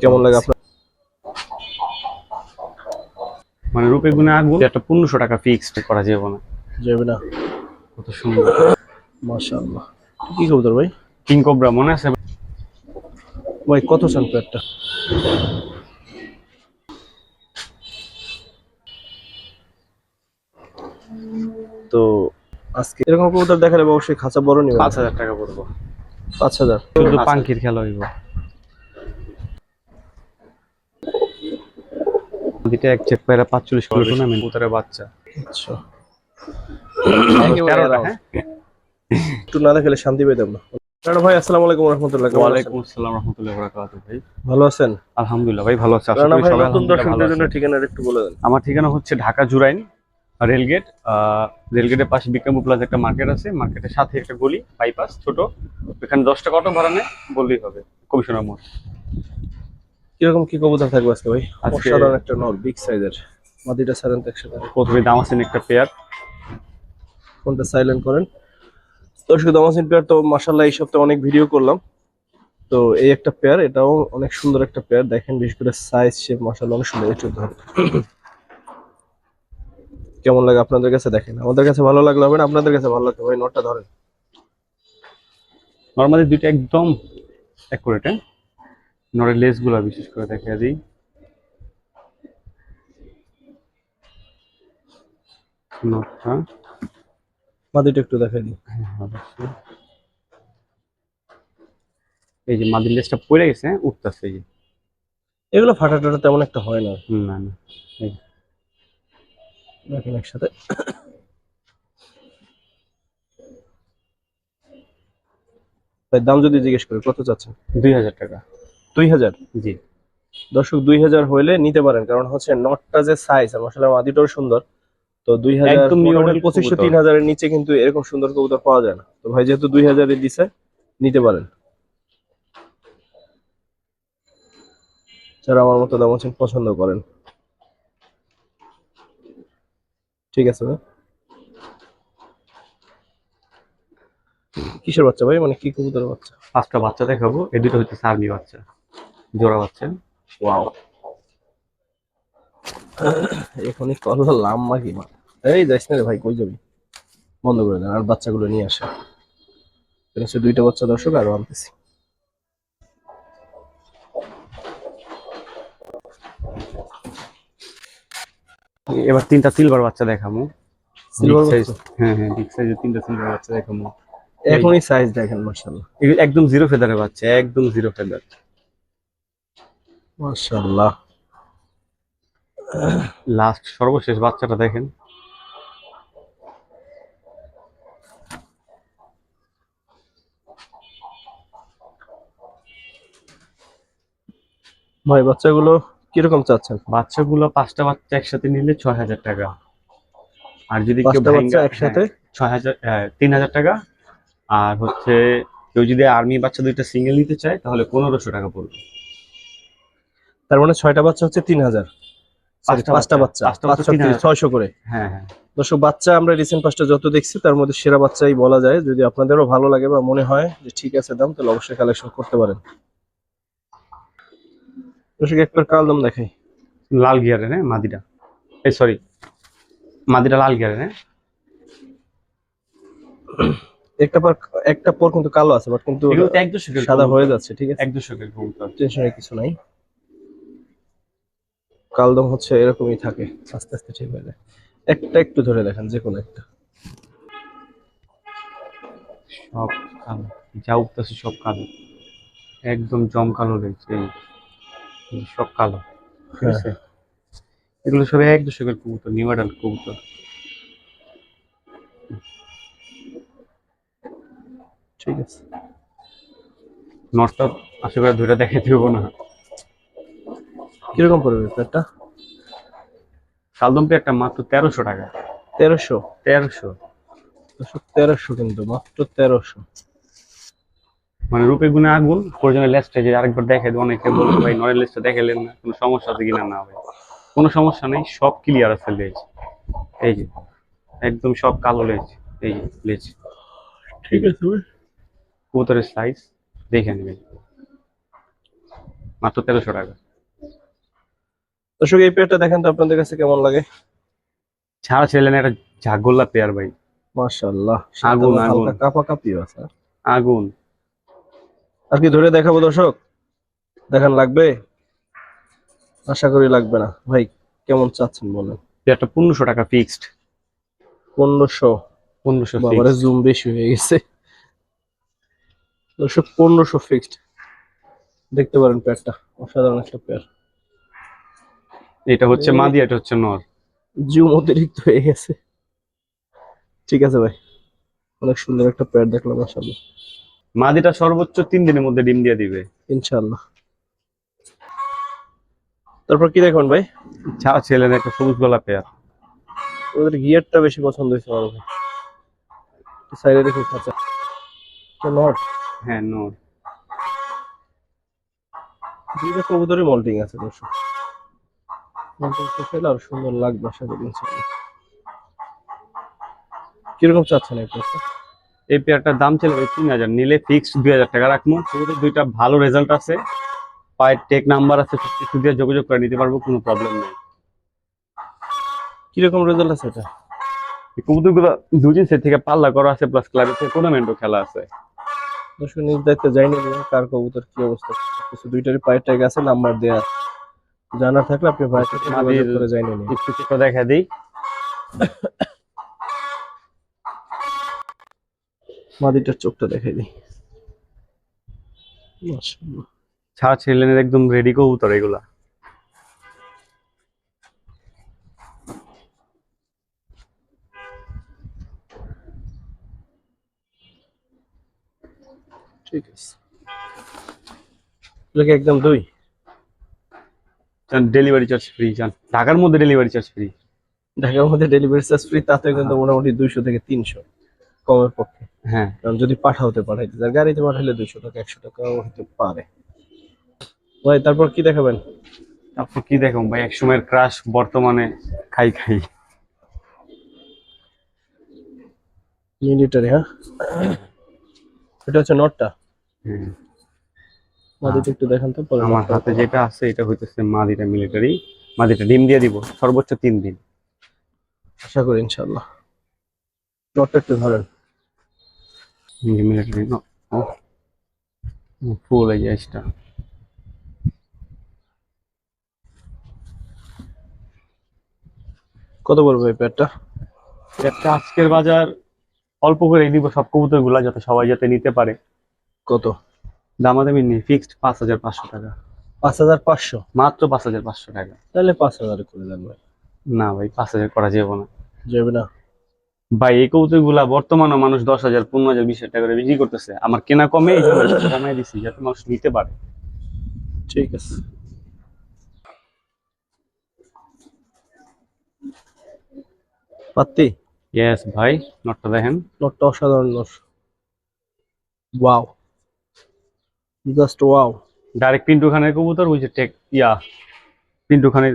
কেমন লাগে আপনার? মানে রূপে গুণে আগুন একটা পনেরোশো টাকা ফিক্সড করা যাবে না। যাবে না। কত সুন্দর। মাশাআল্লাহ। কি কবুতর ভাই? কিং কোবরা মনে আছে? ভাই কত চান প্যাডটা তো আজকে এরকম কবুতর দেখালে অবশ্যই খাঁচা বড় নিবে পাঁচ হাজার টাকা পড়ব। পাঁচ হাজার। শুধু পাঙ্কির খেলা হইব। নদীটা এক চেক পায়রা পাঁচচল্লিশ কিলো টুর্নামেন্ট উতারে বাচ্চা। আচ্ছা। হ্যাঁ? একটু না দেখালে শান্তি পেতাম না ভাই আসসালামু আলাইকুম রহমতুল্লাহ আছেন? ওয়ালাইকুম আসসালাম রহমতুল্লাহ বরাকাতু ভাই। ভালো আছেন? আলহামদুলিল্লাহ ভাই ভালো আছে। আশা করি নতুন দর্শকদের জন্য। ঠিকানাটা একটু বলে দেন। আমার ঠিকানা হচ্ছে ঢাকা জুরাইন রেলগেট। আহ, রেলগেটের পাশে বিক্রমপুর প্লাজা একটা মার্কেট আছে। মার্কেটের সাথে একটা গলি বাইপাস ছোট। এখানে দশ টাকা অটো ভাড়া নেয় বললেই হবে। কমিশনার মোড় কীরকম কি কবুতর থাকবে আজকে ভাই? আজকে- অসাধারণ একটা নর বিগ সাইজের মাদিটা সাইলেন্ট একসাথে প্রথমে দাম আছে একটা পেয়ার ফোনটা সাইলেন্ট করেন? দর্শক দামাসিন পেয়ার তো মাসাল্লাহ এই সপ্তাহে অনেক ভিডিও করলাম। তো এই একটা পেয়ার এটাও অনেক সুন্দর একটা পেয়ার দেখেন বিশেষ করে সাইজ শেপ মাসাল্লাহ অনেক সুন্দর। একটু কেমন লাগে আপনাদের কাছে? দেখেন আমাদের কাছে ভালো লাগল হবে না আপনাদের কাছে ভালো লাগবে ভাই। নটটা ধরেন। নর্মালি দুইটা একদম অ্যাকুরেট হ্যাঁ? নরের লেসগুলা বিশেষ করে দেখা দিই। নটটা। মাদিটা একটু দেখাই দিই। এই যে মাদির লেসটা পড়ে গেছে হ্যাঁ, উঠতেছে এই যে। এগুলো ফাটা টাটা তেমন একটা হয় না। না না দেখেন একসাথে। ভাই দাম যদি জিজ্ঞেস করি কত চাচ্ছেন? দুই হাজার টাকা। দুই হাজার। জি। দর্শক দুই হাজার হইলে নিতে পারেন কারণ হচ্ছে নটটা যে সাইজ মশলা মাদিটাও সুন্দর। তো দুই হাজার একদম new model পঁচিশশো কবুতর। তিন হাজারের নিচে কিন্তু এরকম সুন্দর কবুতর পাওয়া যায় না। তো ভাই যেহেতু দুই হাজারে দিছে নিতে পারেন। যারা আমার মতো দাম আছেন পছন্দ করেন। ঠিক আছে ভাই। কিসের বাচ্চা ভাই? মানে কি কবুতরের বাচ্চা? পাঁচটা বাচ্চা দেখাবো এই দুটো হচ্ছে আর্মি বাচ্চা। জোড়া বাচ্চা ওয়াও এখনই কল লাম্বা কি মা? এই যাইস না রে ভাই কই যাবি? বন্ধ করে দেন আর বাচ্চাগুলো নিয়ে আসে। হচ্ছে দুইটা বাচ্চা দর্শক আরও আনতেছি। এবার তিনটা সিলভার বাচ্চা size- বাচ্চা? হ্যাঁ হ্যাঁ বিগ সাইজের তিনটা সিলভার বাচ্চা দেখাবো এখনই সাইজ দেখেন মার্শাল্লাহ একদম জিরো ফেদারের বাচ্চা একদম জিরো ফেদার মার্শাল্লাহ লাস্ট সর্বশেষ বাচ্চাটা দেখেন। ভাই বাচ্চাগুলো কীরকম চাচ্ছেন? বাচ্চাগুলো পাঁচটা বাচ্চা একসাথে নিলে ছয় হাজার টাকা। আর যদি কেউ বাচ্চা একসাথে? হ্যাঁ, ছয় হাজার তিন হাজার টাকা। আর হচ্ছে কেউ যদি আর্মি বাচ্চা দুইটা সিঙ্গেল নিতে চায় তাহলে পনেরোশো টাকা পড়বে। তার মানে ছয়টা বাচ্চা হচ্ছে তিন হাজার। পাঁচটা বাচ্চা। তিন হাজার। ছয়শো করে। হ্যাঁ হ্যাঁ। দর্শক বাচ্চা আমরা রিসেন্ট পাঁচটা যত দেখছি তার মধ্যে সেরা বাচ্চাই বলা যায়। যদি আপনাদেরও ভালো লাগে বা মনে হয় যে ঠিক আছে দাম তাহলে অবশ্যই কালেকশন করতে পারেন। দর্শক একবার কাল দাম দেখাই। লাল গিয়ারের হ্যাঁ মাদিটা। এই সরি মাদিটা লাল গিয়ারের হ্যাঁ। একটা পর একটা পর কিন্তু কালো আছে বাট কিন্তু সাদা হয়ে যাচ্ছে ঠিক আছে? এক টেনশনের কিছু নাই। কালদম হচ্ছে এরকমই থাকে। আস্তে আস্তে ঠিক হয়ে যায়। একটা একটু ধরে দেখেন যে কোনো একটা। সব কালো। যা উঠতেছে সব কালো। একদম জম কালো রয়েছে সব কালো। ঠিক হ্যাঁ। আছে? এগুলো সব এক দশকের কবুতর নিউ অ্যাডাল্ট কবুতর। ঠিক আছে। নটটা আশা করে দুইটা দেখে দিব না। কীরকম পড়বে একটা শালদম্পি একটা মাত্র তেরোশো টাকা। তেরোশো? তেরোশো। তেরোশো কিন্তু মাত্র তেরোশো। মানে রূপে গুণে আগুন প্রয়োজনে লেসটা যে আরেকবার দেখে দেবো অনেকে বলছে ভাই নরের লেসটা দেখালেন না কোনো সমস্যা আছে কিনা? না ভাই। কোনো সমস্যা নেই সব ক্লিয়ার আছে লেজ। এই যে একদম সব কালো লেজ এই যে লেজ। ঠিক আছে ভাই। কবুতরের সাইজ দেখে নেবেন। মাত্র তেরোশো টাকা। দর্শক এই পেয়ারটা দেখেন তো আপনাদের কাছে কেমন লাগে? ছাড়া ছিলেন একটা ঝাগোল্লা পেয়ার ভাই। মাশাআল্লাহ আগুন, আগুন। কাপা কাপিও আছে আগুন। আর কি ধরে দেখাবো দর্শক দেখান লাগবে? আশা করি লাগবে না। ভাই কেমন চাচ্ছেন বলেন? পেয়ারটা পনেরোশো টাকা ফিক্সড পনেরোশো? পনেরোশো বাবারে জুম বেশি হয়ে গেছে। দর্শক পনেরোশো ফিক্সড দেখতে পারেন পেয়ারটা অসাধারণ একটা পেয়ার। এটা হচ্ছে মাদি এটা হচ্ছে নর। জুম অতিরিক্ত হয়ে গেছে। ঠিক আছে ভাই অনেক সুন্দর একটা পেয়ার দেখলাম মাশাআল্লাহ। মাদিটা সর্বোচ্চ তিন দিনের মধ্যে ডিম দিয়ে দিবে। ইনশাআল্লাহ। তারপর কি দেখুন ভাই? ছাড়া ছিলেন একটা সবুজ গলা পেয়ার ওদের গিয়ারটা বেশি পছন্দ হয়েছে আমার ভাই। সাইডে রেখে খাঁচা নট হ্যাঁ নর। দুইটা কবুতরই মল্টিং আছে দর্শক। আরও সুন্দর লাগবে আশা করি কীরকম চাচ্ছেন এই পেয়ারটা? এই পেয়ারটার দাম ছিল তিন হাজার নিলে ফিক্সড দুই হাজার টাকা রাখব। শুধু দুইটা ভালো রেজাল্ট আছে। পায়ের টেক নাম্বার আছে সবকিছু দিয়ে যোগাযোগ করে নিতে পারব কোনো প্রবলেম নেই। কীরকম রেজাল্ট আছে এটা? এই কবুতরগুলো দুদিন সে থেকে পাল্লা করা আছে প্লাস ক্লাবে টুর্নামেন্টও খেলা আছে। দর্শক নিজ দায়িত্বে যাইনি কার কবুতর কি অবস্থা কিছু দুইটারই পায়ের ট্যাগ আছে নাম্বার দেয়া আছে। জানা থাকলে আপনি ভাইয়ের সাথে যোগাযোগ করে যাইনি নিয়ে একটু দেখা দিই। মাদিটার চোখটা দেখাই দিই। মাশাআল্লাহ। ছাড়া ছিলেন একদম রেডি কবুতর এগুলা। ঠিক আছে। একদম দুই। ডেলিভারি চার্জ ফ্রি জান ঢাকার মধ্যে ডেলিভারি চার্জ ফ্রি ঢাকার মধ্যে ডেলিভারি চার্জ ফ্রি তাতে কিন্তু মোটামুটি দুইশো থেকে তিনশো কমের পক্ষে। হ্যাঁ। কারণ যদি পাঠাতে পাঠাইতে চান গাড়িতে পাঠাইলে দুইশো টাকা একশো টাকা হতে পারে। ভাই তারপর কি দেখাবেন? তারপর কি দেখো ভাই? এক সময়ের ক্রাশ বর্তমানে খাই খাই। মিলিটারি হ্যাঁ? এটা হচ্ছে নটটা হ্যাঁ। মাদিটা একটু দেখান তো আমার হাতে যেটা আছে এটা হইতেছে মাদিটা মিলিটারি মাদিটা ডিম দিয়ে দিব সর্বোচ্চ তিন দিন। আশা করি ইনশাল্লাহ নটটা একটু ধরেন। মিলিটারি ফুল এই জিনিসটা কত পড়বে এই প্যাডটা একটা আজকের বাজার অল্প করে দিব সব কবুতরগুলা যাতে সবাই যাতে নিতে পারে। কত? দামাদামি নেই ফিক্সড পাঁচ হাজার পাঁচশো টাকা। পাঁচ হাজার পাঁচশো? মাত্র পাঁচ হাজার পাঁচশো টাকা। তাহলে পাঁচ হাজার করে দেন ভাই। না ভাই পাঁচ হাজার করা যাবে না। যাবে না। ভাই এই কবুতরগুলা বর্তমানে মানুষ দশ হাজার পনেরো হাজার বিশ হাজার টাকা করে বিক্রি করতেছে। আমার কেনা কমে এই জন্য কমাই দিছি যাতে মানুষ নিতে পারে। ঠিক আছে। পাত্তি ইয়েস ভাই নটটা দেখেন। নটটা অসাধারণ not wow just wow direct Pintu খানের কবুতর ওই যে টেক ইয়া পিন্টু খানের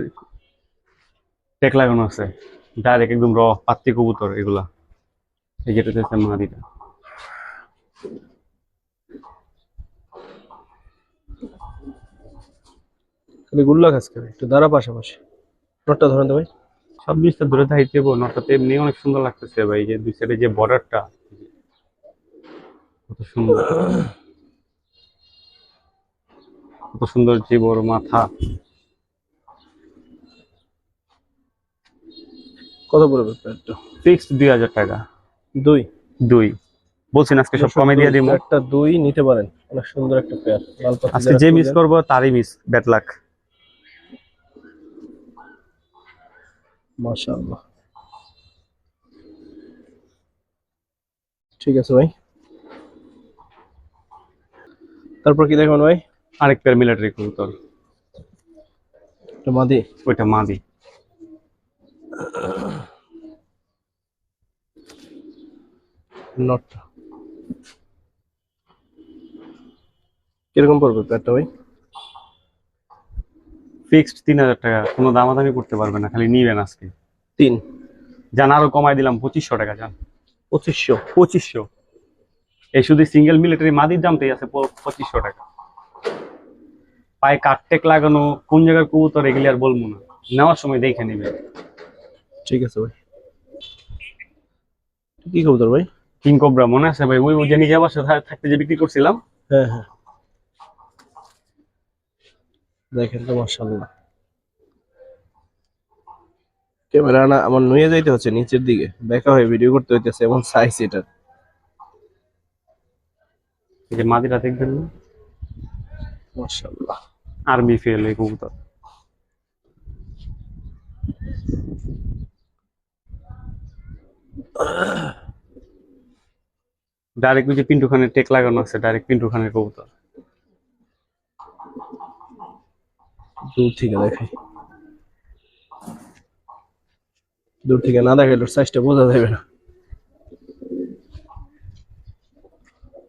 টেক লাগানো আছে। ডাইরেক্ট একদম র পাত্তি কবুতর এগুলা। এই যেটা হচ্ছে মাদিটা। খালি গুল্লা খাস করে একটু দাঁড়া পাশাপাশি। নটটা ধরেন তো ভাই। সব জিনিসটা ধরে থাকতে নটটাতে এমনি অনেক সুন্দর লাগতেছে ভাই এই যে দুই সাইডে যে বর্ডারটা কত সুন্দর। কত সুন্দর যে বড় মাথা। কত পড়বে প্যাডটা ফিক্সড দুই হাজার টাকা। দুই? দুই। বলছেন আজকে সব কমে দিয়ে দিব। একটা দুই নিতে পারেন। অনেক সুন্দর একটা পেয়ার আজকে যে মিস করব তারই মিস ব্যাট লাক মাশাআল্লাহ। ঠিক আছে ভাই। তারপর কি দেখুন ভাই? আরেক পেয়ার মিলিটারি কবুতর। মাদি? ওইটা মাদি। নটটা। কীরকম পড়বে প্যাডটা ভাই? ফিক্সড তিন হাজার টাকা কোনো দামাদামি করতে পারবে না খালি নিবেন আজকে। তিন। যান আরও কমাই দিলাম পঁচিশশো টাকা যান পঁচিশশো। পঁচিশশো। এই শুধু সিঙ্গেল মিলিটারি মাদির দামটাই আছে পঁচিশশো টাকা। পায়ে কাঠটেক লাগানো কোন জায়গার কবুতর এগুলি আর বলব না। নেওয়ার সময় দেখে নিবে। ঠিক আছে ভাই। কি কবুতর ভাই? কিং কোবরা মনে আছে ভাই? ওই যে নিজে বাসা থা- থাকতে যে বিক্রি করছিলাম। হ্যাঁ হ্যাঁ। দেখেন তো মাশাআল্লাহ। ক্যামেরা না আমার নুয়ে যাইতে হচ্ছে নিচের দিকে। দেখা হয়ে ভিডিও করতে হইতেছে এমন সাইজ এটা। এই যে মাদিরা দেখবেন মাশাআল্লাহ। আর্মি ফেল এই কবুতর ডাইরেক্ট ওই যে পিন্টু খানের টেক লাগানো আছে ডাইরেক্ট পিন্টু খানের কবুতর দূর থেকে দেখাই দূর থেকে না দেখাইলে সাইজটা বোঝা যাবে না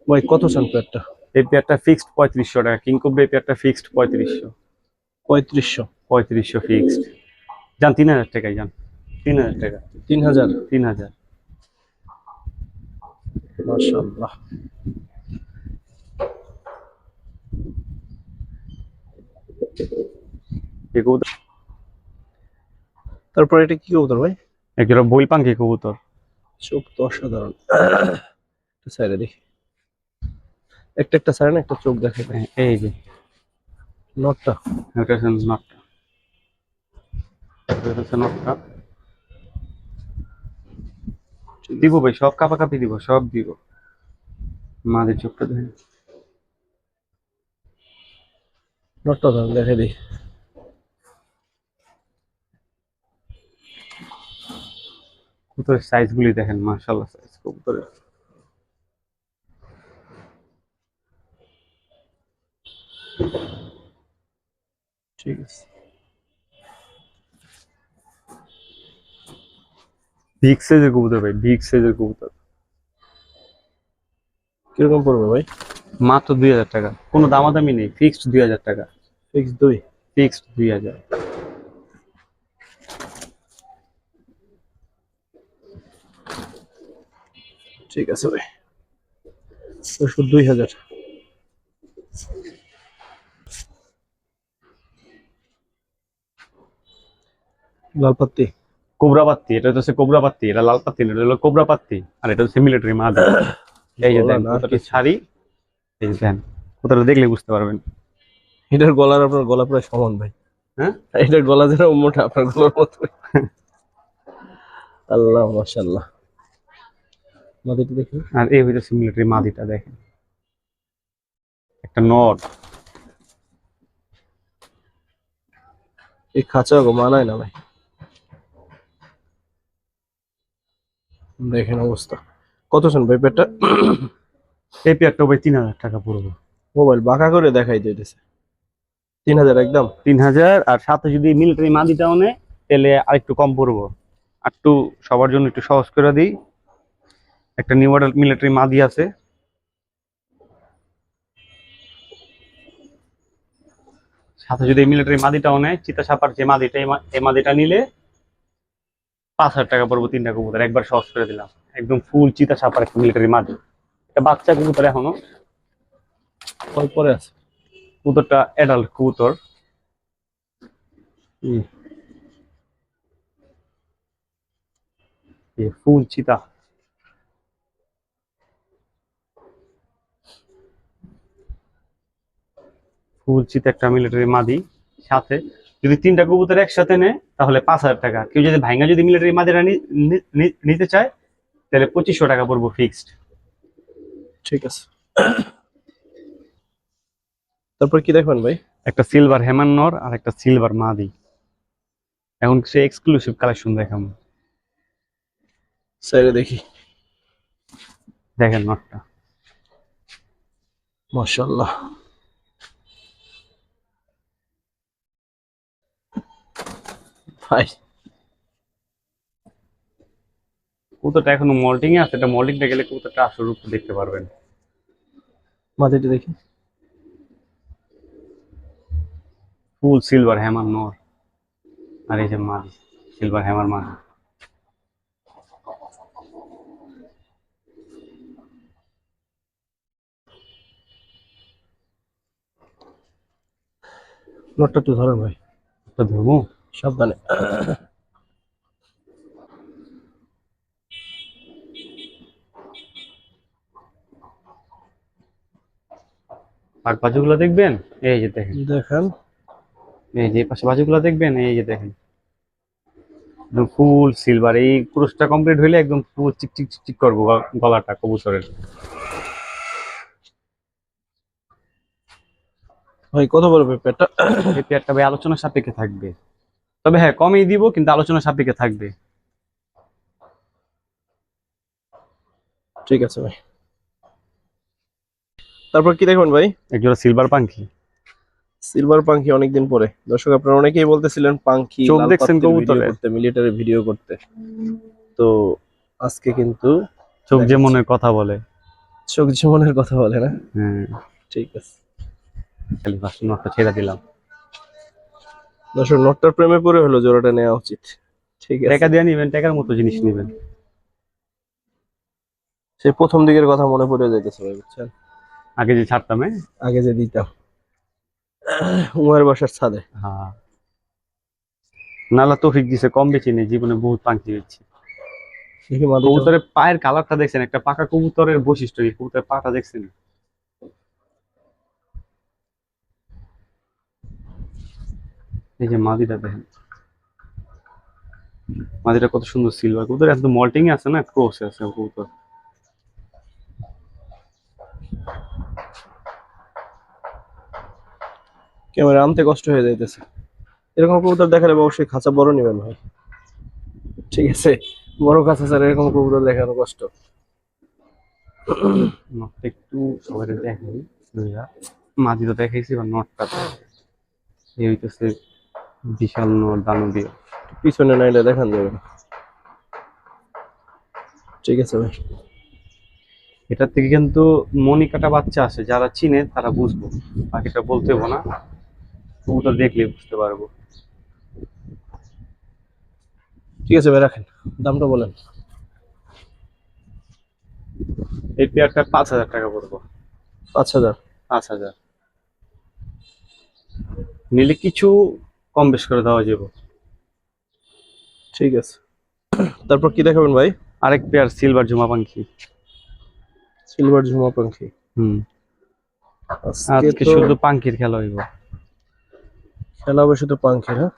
ভাই কত চান প্যাটটা এই পেয়ারটা ফিক্সড পঁয়ত্রিশশো টাকা কিং কোবরা এই পেয়ারটা ফিক্সড পঁয়ত্রিশশো। পঁয়ত্রিশশো। পঁয়ত্রিশশো ফিক্সড যান তিন হাজার টাকায় যান। তিন হাজার টাকা। তিন হাজার? তিন হাজার। কবুতর। তারপর এটা কি কবুতর ভাই? একটা বইল পাঙ্কি কবুতর। চোখ তো অসাধারণ। সাইডে দেখি। একটা একটা সাইড একটা চোখ দেখে ভাই এই যে। নটটা এটা হচ্ছে নটটা এটা হচ্ছে নটটা দিব ভাই সব কাপাকাপি দিব সব দিব। মাদের চোখটা দেখেন। নটটা ধরেন দেখে দিই। কবুতরের সাইজ গুলি দেখেন মাশাল্লাহ সাইজ কবুতরের। ঠিক আছে। বিগ সাইজের কবুতর ভাই বিগ সাইজের কবুতর। কীরকম পড়বে ভাই? মাত্র দুই হাজার টাকা। কোনো দামাদামি নেই ফিক্সড দুই হাজার টাকা। ফিক্স দুই? ফিক্সড দুই হাজার। ঠিক আছে ভাই। দুই হাজার। লাল পাত্তি কোবরা পাত্তি এটা হচ্ছে কোবরা পাত্তি এটা লাল পাত্তি এটা হলো কোবরা পাত্তি আর এটা হচ্ছে মিলিটারি মাদা এই যে গলা দেন না, কতটা কিছু। ছাড়ি এই যে দেন কতটা দেখলে বুঝতে পারবেন। এটার গলার আপনার গলা প্রায় সমান ভাই। হ্যাঁ? এটার গলা যেন মোটা আপনার গলার মতো। আল্লাহ মাশাল্লাহ মাদিটা দেখি আর এই হইতেছে মিলিটারি মাদিটা দেখেন। একটা নট এই খাঁচা গো মানায় না ভাই। দেখেন অবস্থা। কত শুন ভাই পেটটা? এই পেয়ারটা ভাই তিন হাজার টাকা পড়ব। মোবাইল বাঁকা করে দেখাই দিতেছে। তিন হাজার একদম? তিন হাজার আর সাথে যদি মিলিটারি মাদিটাও নেয় তাহলে আরেকটু কম পড়ব। আর একটু সবার জন্য একটু সহজ করে দিই। একটা নিউ মডেল মিলিটারি মাদি আছে। সাথে যদি মিলিটারি মাদিটাও নেয় চিতা সাপার যে মাদিটা এই মাদিটা নিলে পাঁচ হাজার টাকা পড়ব তিনটা কবুতর একবার সহজ করে দিলাম। একদম ফুল চিতা সাপার একটা মিলিটারি মাদি এটা বাচ্চা কবুতর এখনও। পরে আছে? কবুতরটা অ্যাডাল্ট কবুতর। ফুল চিতা। ফুল চিতা একটা মিলিটারি মাদি সাথে। যদি তিনটা কবুতর একসাথে নেয় তাহলে পাঁচ হাজার টাকা। কেউ যদি ভাইঙ্গা যদি মিলিটারি মাদিরা নিতে চায় তাহলে পঁচিশশো টাকা পড়ব ফিক্সড ঠিক আছে। তারপর কি দেখবেন ভাই? একটা সিলভার হেমান্নর আর একটা সিলভার মাদি। এখন সে এক্সক্লুসিভ কালেকশন দেখাবো। সাইডে দেখি। দেখেন নটটা মাশাল্লাহ ভাই কবুতরটা এখনও মল্টিং এ আছে এটা মল্টিংটা গেলে কবুতরটা আসল রূপ দেখতে পারবেন। মাদিটা দেখি। ফুল সিলভার হ্যামার নর। আর এই যে মাদি সিলভার হ্যামার মাদি নোটটা একটু ধরেন ভাই। তো ধরবো? সাবধানে। আর বাজুগুলো দেখবেন? এই যে দেখেন। দেখেন। এই যে পাশে বাজুগুলো দেখবেন? এই যে দেখেন। একদম ফুল সিলভার। এই ক্রুশটা কমপ্লিট হইলে একদম ফুল চিক চিক চিক করব গলাটা কবুতরের। ভাই কত বড় পেয়ারটা এই পেয়ারটা ভাই আলোচনা সাপেক্ষে থাকবে। তবে হ্যাঁ কমই দিব কিন্তু আলোচনা সাপেক্ষে থাকবে। ঠিক আছে ভাই। তারপর কি দেখবেন ভাই? একজোড়া সিলভার পাঙ্খি। সিলভার পাঙ্খি অনেকদিন পরে। দর্শক আপনারা অনেকেই বলতেছিলেন পাঙ্খি চোখ দেখছেন কবুতরের? করতে মিলিটারি ভিডিও করতে। তো আজকে কিন্তু চোখ যে মনে কথা বলে। চোখ জীবনের কথা বলে না? হ্যাঁ। ঠিক আছে। খালি নটটা ছেড়ে দিলাম। দর্শক নটটার প্রেমে পড়ে হলো জোড়াটা নেওয়া উচিত। ঠিক আছে। টাকা দিয়ে নিবেন টাকার মতো জিনিস নিবেন। সেই প্রথম দিকের কথা মনে পড়ে যাইতেছে ভাই বুঝছেন? আগে যে ছাড়তাম? আগে যে দিতাম। উমার বাসার ছাদে। হ্যাঁ। নালা তৌফিক দিছে কম বেশি নেই জীবনে বহুত পাঙ্কি হচ্ছে কবুতরের পায়ের কালারটা দেখছেন একটা পাকা কবুতরের বৈশিষ্ট্য কবুতরের পাটা দেখছেন? এই যে মাদিটা দেখেন। মাদিটা কত সুন্দর সিলভার কবুতর একদম মল্টিং আছে না ক্রোস আছে কবুতর। ক্যামেরা আনতে কষ্ট হয়ে যাইতেছে। এরকম কবুতর দেখালে অবশ্যই খাঁচা বড় নেবেন ভাই। ঠিক আছে বড় খাঁচা স্যার এরকম কবুতর দেখানো কষ্ট। একটু সবাই দেখাই। মাদি তো দেখাইছি বা নটটা এই হইতেছে বিশাল দানবীয় পিছনে নাইলে দেখান যাবে। ঠিক আছে ভাই। এটার থেকে কিন্তু মনিকাটা বাচ্চা আছে যারা চিনে তারা বুঝব। বাকিটা বলতে হব না। কবুতর দেখলে বুঝতে পারব। ঠিক আছে ভাই রাখেন। দামটা বলেন। এই পেয়ারটা পাঁচ হাজার টাকা পড়ব। পাঁচ হাজার। পাঁচ হাজার। নিলে কিছু কম বেশ করে দেওয়া যাবে। ঠিক আছে। তারপর কি দেখাবেন ভাই? আরেক পেয়ার সিলভার ঝুমা পাখি সিলভার ঝুমা পাখি হুম আজকে শুধু পাঙ্কির খেলা হইব। খেলা হবে শুধু পাঙ্খির হ্যাঁ?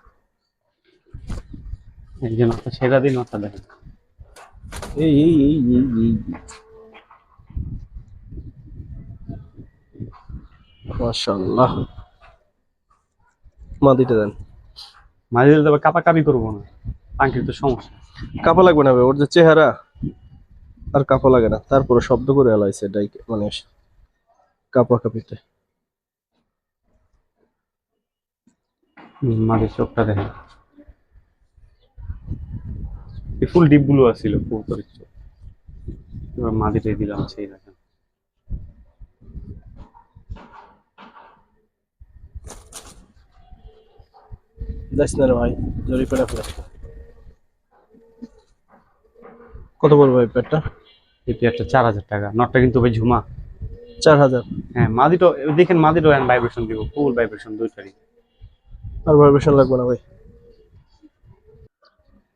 এই যে নটা ছেড়া দিন নটা দেখেন। এই এই এই এই এই। মাশাআল্লাহ। মাদিটা দেন। মাঝে দিলে তবে কাপা কাপি করব না। পাঙ্কির তো সমস্যা। কাপা লাগবে না ওর যে চেহারা আর কাপা লাগে না। তারপরে শব্দ করে এলাইছে এটাই মানে কাপা কাপিতে মাঝের চোখটা দেখেন ফুল ডিপগুলো আছিল কবুতরের চোখ এবার মাদিটাই দিলাম সেই দেখেন যাইস না রে ভাই পেড়া ফেলে কত বলব ভাই এই পেয়ারটা চার হাজার টাকা নটটা কিন্তু ভাই ঝুমা। চার হাজার? হ্যাঁ মাদিটা দেখেন মাদিটা ভাইব্রেশন দিব ফুল ভাইব্রেশন দুইটারই। আর ভাইব্রেশন লাগবে না ভাই।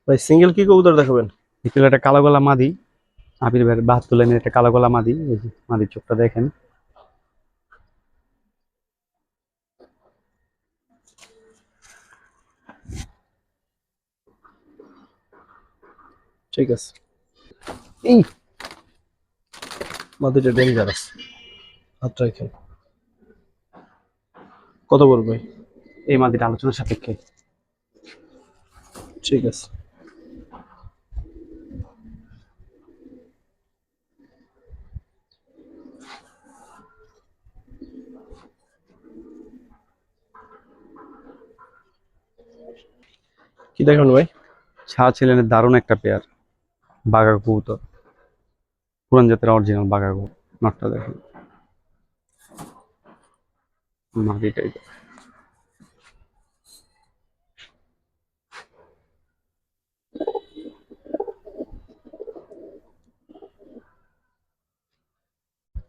ভাই সিঙ্গেল কি কবুতর দেখাবেন? এগুলো একটা কালো গলা মাদি আবির ভাইয়ের বাহাত্তর লাইনের একটা কালো গলা মাদি মাদির চোখটা দেখেন। ঠিক আছে। এই। মাদিটা ডেঞ্জারাস হাত রাখেন কত বলব ভাই। এই মাদিটা আলোচনার সাপেক্ষে। ঠিক আছে। কি দেখুন ভাই? শাহ ছিলেন দারুণ একটা পেয়ার বাঘা কবুতর। পুরান জাতের অরিজিনাল বাঘা কবুতর। নটটা দেখেন। মাদিটাই দেখেন।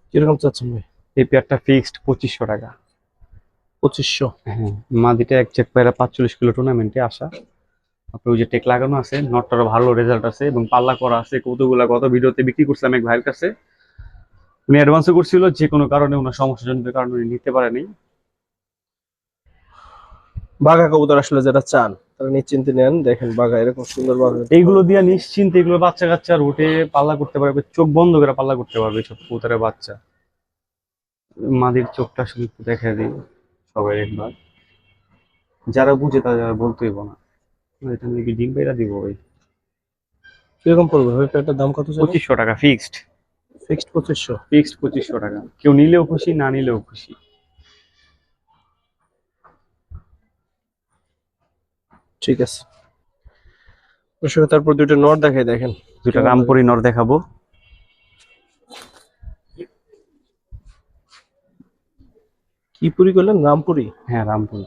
কীরকম চাচ্ছেন ভাই? এই পেয়ারটা ফিক্সড পঁচিশশো টাকা। পঁচিশশো? হ্যাঁ মাদিটা এক চেক পায়রা পাঁচচল্লিশ কিলো টুর্নামেন্টে আসা। আপনার ওই যে টেক লাগানো আছে নটটারও ভালো রেজাল্ট আছে এবং পাল্লা করা আছে কতগুলা গত ভিডিওতে বিক্রি করছিলাম এক ভাইয়ের কাছে। উনি অ্যাডভান্সও করছিল যে কোনো কারণে ওনার সমস্যাজনিত কারণে উনি নিতে পারেনি। বাঘা কবুতর আসলে যেটা চান তারা নিশ্চিন্তে নেন। দেখেন বাঘা এরকম সুন্দর বাঘা এইগুলো দিয়ে নিশ্চিন্তে এগুলো বাচ্চা কাচ্চা উঠে পাল্লা করতে পারবে চোখ বন্ধ করে পাল্লা করতে পারবে সব কবুতরের বাচ্চা। মাদির চোখটা শুধু দেখে দিই সবাই একবার। যারা বুঝে তারা বলতেই না। এটা নাকি ডিম পেড়া দিব ওই কীরকম পড়বে? প্যাডটার দাম কত পঁচিশশো টাকা ফিক্সড ফিক্সড পঁচিশশো? ফিক্সড পঁচিশশো টাকা। কেউ নিলেও খুশি না নিলেও খুশি। ঠিক আছে। দর্শক তারপর দুটো নট দেখাই দেখেন। দুটা রামপুরি নর দেখাবো। কি পুরি করলেন? রামপুরি? হ্যাঁ রামপুরি।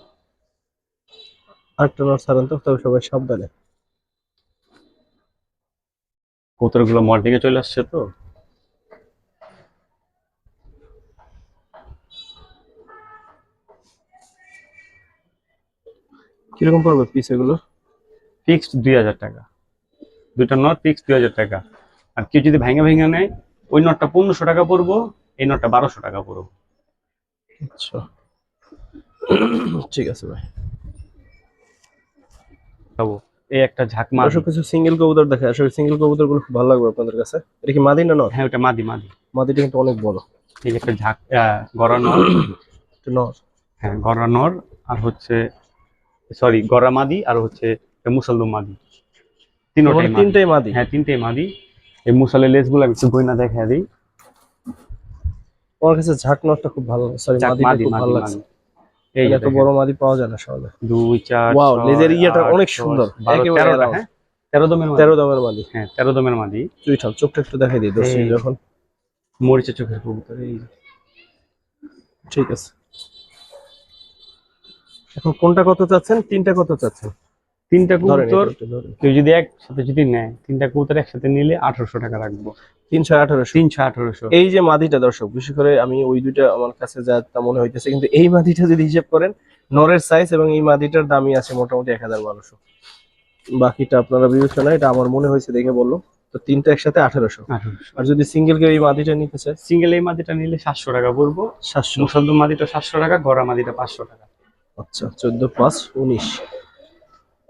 আরেকটা নট ছাড়েন তো তবে সবাই সাবধানে। কবুতরগুলো মল থেকে চলে আসছে তো। কীরকম পড়বে পিস এগুলো? ফিক্সড দুই হাজার টাকা। দুইটা নট ফিক্সড দুই হাজার টাকা। আর কেউ যদি ভেঙে ভেঙে নেয় ওই নটটা পনেরোশো টাকা পড়ব এই নটটা বারোশো টাকা পড়ব। আচ্ছা। ঠিক আছে ভাই। খাব। এই একটা ঝাঁক মাদি। দর্শক কিছু সিঙ্গেল কবুতর দেখে আসলে সিঙ্গেল কবুতরগুলো খুব ভালো লাগবে আপনাদের কাছে। এটা কি মাদি না নট হ্যাঁ ওটা মাদি মাদি। মাদিটা কিন্তু অনেক বড়। এই যে একটা ঝাঁক গড়া নর। এটা হ্যাঁ গড়া নর আর হচ্ছে সরি গড়া মাদি আর হচ্ছে মুসলদম মাদি। তিনটাই মানে তিনটাই মাদি? হ্যাঁ তিনটাই মাদি। এই মুসালের লেসগুলো আমি একটু বইনা দেখা দিই। আমার কাছে ঝাঁক নটটা খুব ভালো সরি মাদিটা মাদি খুব ভালো লাগছে। এই এত বড় মাদি পাওয়া যায় না সহজে। দুই চার ওয়াও লেজের ইয়েটা অনেক সুন্দর। একেবারে হ্যাঁ? তেরো দমের তেরো দমের মাদি। হ্যাঁ তেরো দমের মাদি। চুইঠাল চোখটা একটু দেখাই দিই দর্শক এই। যখন। মরিচের চোখের কবুতর এই ঠিক আছে। এখন কোনটা কত চাচ্ছেন? তিনটা কত চাচ্ছেন? তিনটা কবুতর। কেউ যদি একসাথে যদি নেয় তিনটা কবুতর একসাথে নিলে আঠারোশো টাকা রাখব। তিনশো আঠারোশো। তিনশো আঠারোশো। এই যে মাদিটা দর্শক বিশেষ করে আমি ওই দুইটা আমার কাছে যা তা মনে হইতেছে কিন্তু এই মাদিটা যদি হিসেব করেন নরের সাইজ এবং এই মাদিটার দামই আছে মোটামুটি এক হাজার বারোশো। বাকিটা আপনারা বিবেচনা এটা আমার মনে হয়েছে দেখে বলল তো তিনটা একসাথে আঠারোশো। আঠারোশো। আর যদি সিঙ্গেল কেউ এই মাদিটা নিতে চায়? সিঙ্গেল এই মাদিটা নিলে সাতশো টাকা পড়ব। সাতশো। মুসলদম মাদিটা সাতশো টাকা গড়া মাদিটা পাঁচশো টাকা। আচ্ছা চোদ্দ পাঁচ উনিশ।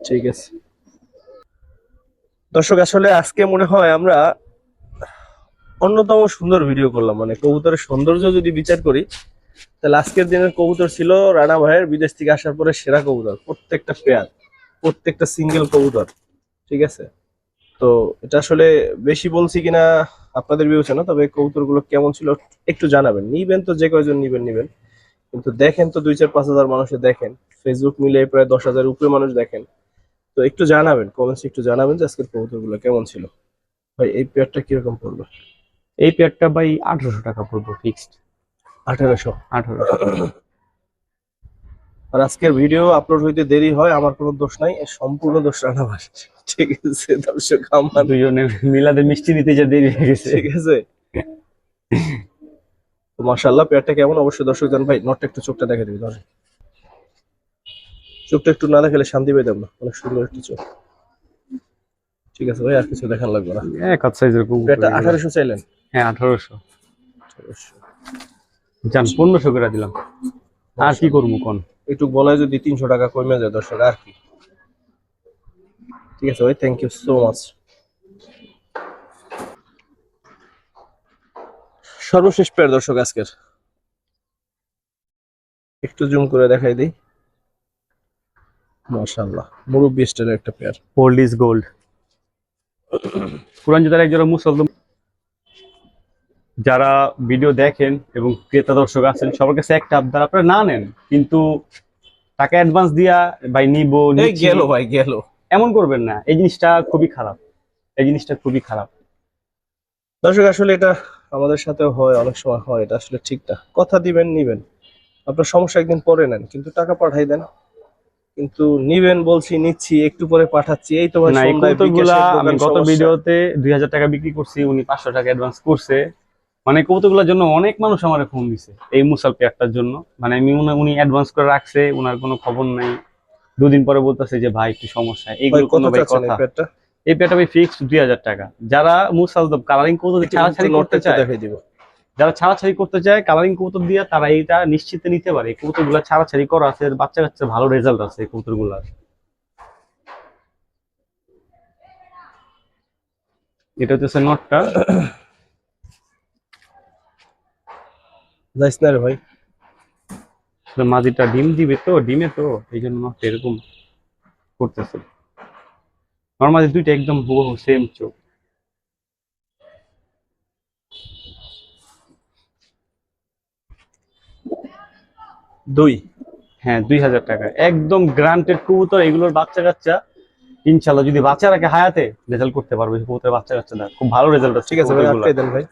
ঠিক আছে। দর্শক, আসলে আজকে মনে হয় আমরা অন্যতম সুন্দর ভিডিও করলাম। মানে কবুতরের সৌন্দর্য যদি বিচার করি, তাহলে আজকের দিনের কবুতর ছিল রানা ভাইয়ের বিদেশ থেকে আসার পরে সেরা কবুতর, প্রত্যেকটা পেয়ার প্রত্যেকটা সিঙ্গেল কবুতর, ঠিক আছে? তো এটা আসলে বেশি বলছি কিনা আপনাদের বিবেচনা, তবে কবুতরগুলো কেমন ছিল একটু জানাবেন। নিবেন তো যে কয়জন নিবেন নিবেন। কিন্তু দেখেন তো দুই চার পাঁচ হাজার মানুষে দেখেন। ফেসবুক মিলে প্রায় দশ হাজার উপরে মানুষ দেখেন। তো একটু জানাবেন কমেন্টস একটু জানাবেন যে আজকের কবুতরগুলো কেমন ছিল। ভাই এই পেয়ারটা কীরকম পড়বে এই পেয়ারটা ভাই আঠারোশো টাকা পড়ব ফিক্সড আঠারোশো? আঠারোশো। আর আজকের ভিডিও আপলোড হইতে দেরি হয় আমার কোনো দোষ নাই সম্পূর্ণ দোষ রানা ভাই ঠিক আছে দর্শক আমার। দুজনে মিলাদের মিষ্টি দিতে যে দেরি হয়ে গেছে। ঠিক আছে। তো মাশাল্লাহ পেয়ারটা কেমন? অবশ্যই দর্শক জান ভাই নটটা একটু চোখটা দেখে দিবি ধরে চোখটা একটু না দেখালে শান্তি পেতাম না। অনেক সুন্দর একটু চোখ। ঠিক আছে ভাই আর কিছু দেখার লাগবে না। এক হাত সাইজের এগুলো। আঠারোশো চাইলেন? হ্যাঁ আঠারোশো। যান পনেরোশো করে দিলাম। আর কি করব কোন? একটু বলায় যদি তিনশো টাকা কমে যায় দর্শক আর কি? ঠিক আছে ভাই থ্যাংক ইউ সো মাচ সর্বশেষ পেয়ার দর্শক আজকের। একটু জুম করে দেখাই দিই। মাশাআল্লাহ। মুরব্বি স্টাইলের একটা পেয়ার ওল্ড ইজ গোল্ড পুরান জেতার একজোড়া মুসলদম যারা ভিডিও দেখেন এবং ক্রেতা দর্শক আছেন সবার কাছে একটা আবদার আপনারা না নেন কিন্তু টাকা অ্যাডভান্স দিয়া ভাই নিব গেল ভাই গেল। এমন করবেন না এই জিনিসটা খুবই খারাপ। এই জিনিসটা খুবই খারাপ। দর্শক আসলে এটা আমাদের সাথেও হয় অনেক সময় হয় এটা আসলে ঠিক না। কথা দিবেন নিবেন। আপনার সমস্যা একদিন পরে নেন কিন্তু টাকা পাঠাই দেন। কিন্তু নিবেন বলছি নিচ্ছি একটু পরে পাঠাচ্ছি। এই তো আমি গত ভিডিওতে দুই হাজার টাকা বিক্রি করছি উনি পাঁচশো টাকা অ্যাডভান্স করছে। মানে কৌতুকগুলোর জন্য অনেক মানুষ আমার ফোন দিছে এই মুসাল পেয়ারটার জন্য। মানে আমি উনি- অ্যাডভান্স করে রাখছে ওনার কোনো খবর নাই। দুদিন পরে বলতেছে যে ভাই একটু সমস্যা এইগুলো কোনো ভাই এই কথা? এই পেয়ারটা ভাই ফিক্সড দুই হাজার টাকা। যারা মুসাল কালারিং কৌতুক ছাড়াছাড়ি করতে চায় দেখাই দিব। যারা ছাড়াছাড়ি করতে চায় কালারিং কৌতুক দিয়ে তারা এইটা নিশ্চিতে নিতে পারে। এই কৌতুকগুলো ছাড়াছাড়ি করা আছে বাচ্চা কাচ্চা ভালো রেজাল্ট আছে এই কৌতুকগুলার এটা হচ্ছে নটটা। যাইস না রে ভাই? মাঝিটা ডিম দিবে তো ডিমে তো এই জন্য নটটা এরকম করতেছে। আমার মাঝে দুইটা একদম হুবহু সেম চোখ। দুই। হ্যাঁ দুই হাজার টাকা। একদম গ্রান্টেড কবুতর এগুলোর বাচ্চা কাচ্চা ইনশাল্লাহ যদি বাচ্চা রাখে হায়াতে রেজাল্ট করতে পারবে কবুতরের বাচ্চা কাচ্চা না। খুব ভালো রেজাল্ট আছে ঠিক আছে ভাই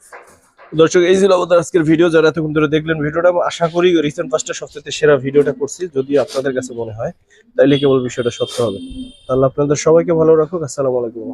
দর্শক এই ছিল আমাদের আজকের ভিডিও যারা এতক্ষণ ধরে দেখলেন ভিডিওটা আশা করি রিসেন্ট পাঁচটা সবচেয়ে সেরা ভিডিওটা করছি যদি আপনাদের কাছে মনে হয় তাইলে কেবল বিষয়টা সত্য হবে। তাহলে আপনাদের সবাইকে ভালো রাখুক। আসসালামু আলাইকুম।